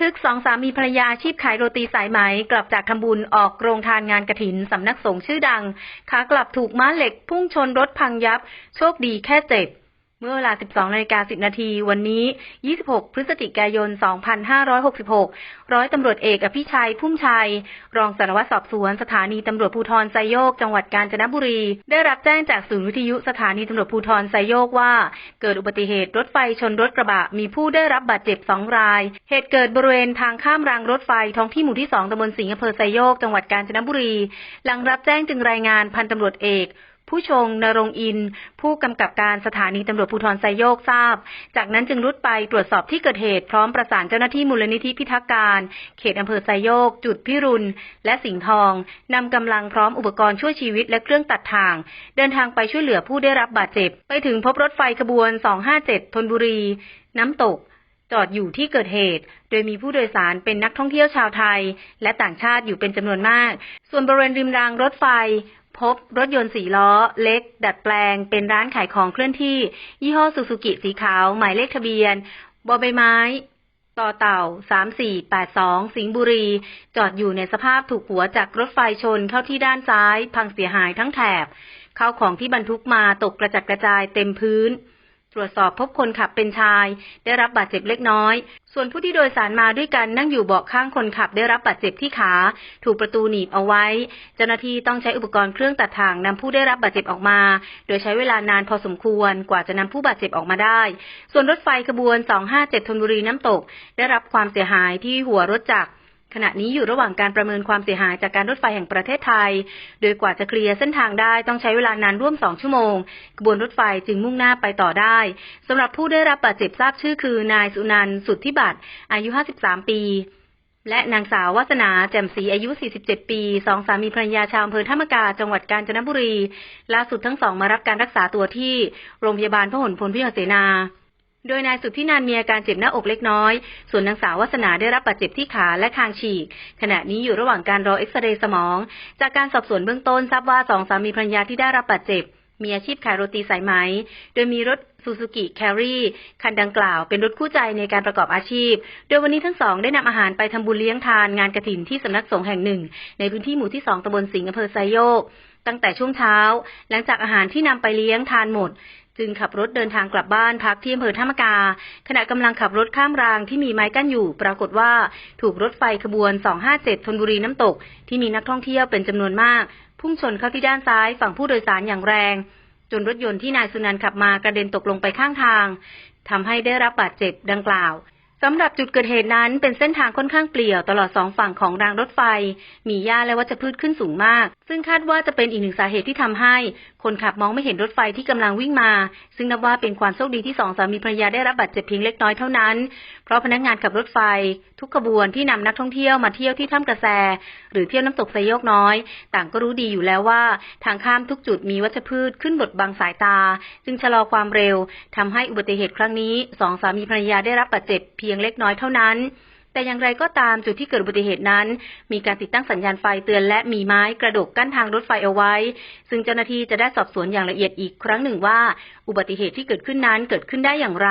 ทึกสองสามีภรรยาอาชีพขายโรตีสายไหม กลับจากทำบุญออกโรงทานงานกระถินสำนักสงฆ์ชื่อดัง ขากลับถูกม้าเหล็กพุ่งชนรถพังยับ โชคดีแค่เจ็บ เมื่อเวลา 12นาฬิกา10 นาที วันนี้ 26 พฤศจิกายน 2566 ร้อยตำรวจเอกอภิชัย พุ่มชัย รองสารวัตรสอบสวน สถานีตำรวจภูธรไซโยก จังหวัดกาญจนบุรี ได้รับแจ้งจากศูนย์วิทยุสถานีตำรวจภูธรไซโยกว่า เกิดอุบัติเหตุรถไฟชนรถกระบะ มีผู้ได้รับบาดเจ็บสองราย เหตุเกิดบริเวณทางข้ามรางรถไฟ ท้องที่หมู่ที่ 2ตำบลสิงห์อำเภอไซโยก จังหวัดกาญจนบุรี หลังรับแจ้งจึงรายงานพันตำรวจเอก ผู้ชงนรงอิน ผู้กำกับการสถานีตำรวจภูธรไซโยกทราบ จากนั้นจึงรุดไปตรวจสอบที่เกิดเหตุพร้อมประสานเจ้าหน้าที่มูลนิธิพิทักษ์การ เขตอำเภอไซโยก จุดพิรุณ และสิงห์ทองนำกำลังพร้อมอุปกรณ์ช่วยชีวิตและเครื่องตัดทาง เดินทางไปช่วยเหลือผู้ได้รับบาดเจ็บ ไปถึงพบรถไฟขบวน 257 ธนบุรี น้ำตกจอดอยู่ที่เกิดเหตุ โดยมีผู้โดยสารเป็นนักท่องเที่ยวชาวไทย และต่างชาติอยู่เป็นจำนวนมาก ส่วนบริเวณริมรางรถไฟ พบรถยนต์สีล้อ เล็ก ดัดแปลง เป็นร้านขายของเคลื่อนที่ ยี่ห้อซูซูกิสีขาว หมายเลขทะเบียนบอใบไม้ ต่อเต่า 3482 สิงห์บุรี จอดอยู่ในสภาพถูกหัวจากรถไฟชนเข้าที่ด้านซ้าย พังเสียหายทั้งแถบ เข้าของที่บรรทุกมาตกกระจัดกระจายเต็มพื้น ตรวจสอบพบคนขับเป็นชาย ได้รับบาดเจ็บเล็กน้อย ส่วนผู้ที่โดยสารมาด้วยกันนั่งอยู่เบาะข้างคนขับได้รับบาดเจ็บที่ขา ถูกประตูหนีบเอาไว้ เจ้าหน้าที่ต้องใช้อุปกรณ์เครื่องตัดถ่างนำผู้ได้รับบาดเจ็บออกมา โดยใช้เวลานานพอสมควรกว่าจะนำผู้บาดเจ็บออกมาได้ ส่วนรถไฟขบวน 257ธนบุรีน้ำตก ได้รับความเสียหายที่หัวรถจักร ขณะนี้อยู่ระหว่างการประเมินความเสียหายจากการรถไฟแห่งประเทศไทย โดยกว่าจะเคลียร์เส้นทางได้ต้องใช้เวลานานร่วม 2 ชั่วโมง กระบวนรถไฟจึงมุ่งหน้าไปต่อได้ สำหรับผู้ได้รับบาดเจ็บทราบชื่อคือนายสุนันท์สุทธิบัตรอายุ 53 ปี และนางสาววาสนาแจ่มศรีอายุ 47 ปี สองสามีภรรยาชาวอำเภอท่ามกา จังหวัดกาญจนบุรี ล่าสุดทั้งสองมารับการรักษาตัวที่โรงพยาบาลพหลพลพิหเสนา โดยนายสุทธินันมีอาการเจ็บหน้าอกเล็กน้อย ส่วนนางสาววัสนาได้รับบาดเจ็บที่ขาและคางฉีก ขณะนี้อยู่ระหว่างการรอเอ็กซเรย์สมอง จากการสอบสวนเบื้องต้นทราบว่าสองสามีภรรยาที่ได้รับบาดเจ็บ มีอาชีพขายโรตีสายไหม โดยมีรถซูซูกิแครีคันดังกล่าวเป็นรถคู่ใจในการประกอบอาชีพ โดยวันนี้ทั้งสองได้นำอาหารไปทำบุญเลี้ยงทานงานกระถินที่สำนักสงฆ์แห่งหนึ่ง ในพื้นที่หมู่ที่สองตำบลสิงห์อำเภอไซโยกตั้งแต่ช่วงเช้า หลังจากอาหารที่นำไปเลี้ยงทานหมด จึงขับรถเดินทางกลับบ้านพักที่อำเภอท่ามกา ขณะกำลังขับรถข้ามรางที่มีไม้กั้นอยู่ ปรากฏว่าถูกรถไฟขบวน 257ธนบุรีน้ำตก ที่มีนักท่องเที่ยวเป็นจำนวนมาก พุ่งชนเข้าที่ด้านซ้ายฝั่งผู้โดยสารอย่างแรง จนรถยนต์ที่นายสุนันท์ขับมากระเด็นตกลงไปข้างทางทำให้ได้รับบาดเจ็บดังกล่าว สำหรับจุดเกิดเหตุนั้นเป็นเส้นทางค่อนข้างเปลี่ยวตลอดสองฝั่งของรางรถไฟ มีหญ้าและวัชพืชขึ้นสูงมาก ซึ่งคาดว่าจะเป็นอีกหนึ่งสาเหตุที่ทำให้ คนขับมองไม่เห็นรถไฟที่กำลังวิ่งมา ซึ่งนับว่าเป็นความโชคดีที่สองสามีภรรยาได้รับบาดเจ็บเพียงเล็กน้อยเท่านั้น เพราะพนักงานขับรถไฟ ทุกขบวนที่นำนักท่องเที่ยวมาเที่ยวที่ถ้ำกระแส หรือเที่ยวน้ำตกไซโยกน้อย ต่างก็รู้ดีอยู่แล้วว่า ทางข้ามทุกจุดมีวัชพืชขึ้นบดบังสายตา จึงชะลอความเร็วทำให้อุบัติเหตุครั้งนี้สองสามีภรรยาได้รับบาดเจ็บเพียงเล็กน้อยเท่านั้น แต่อย่างไรก็ตามจุดที่เกิดอุบัติเหตุนั้น มีการติดตั้งสัญญาณไฟเตือนและมีไม้กระดกกั้นทางรถไฟเอาไว้ ซึ่งเจ้าหน้าที่จะได้สอบสวนอย่างละเอียดอีกครั้งหนึ่งว่า อุบัติเหตุที่เกิดขึ้นนั้นเกิดขึ้นได้อย่างไร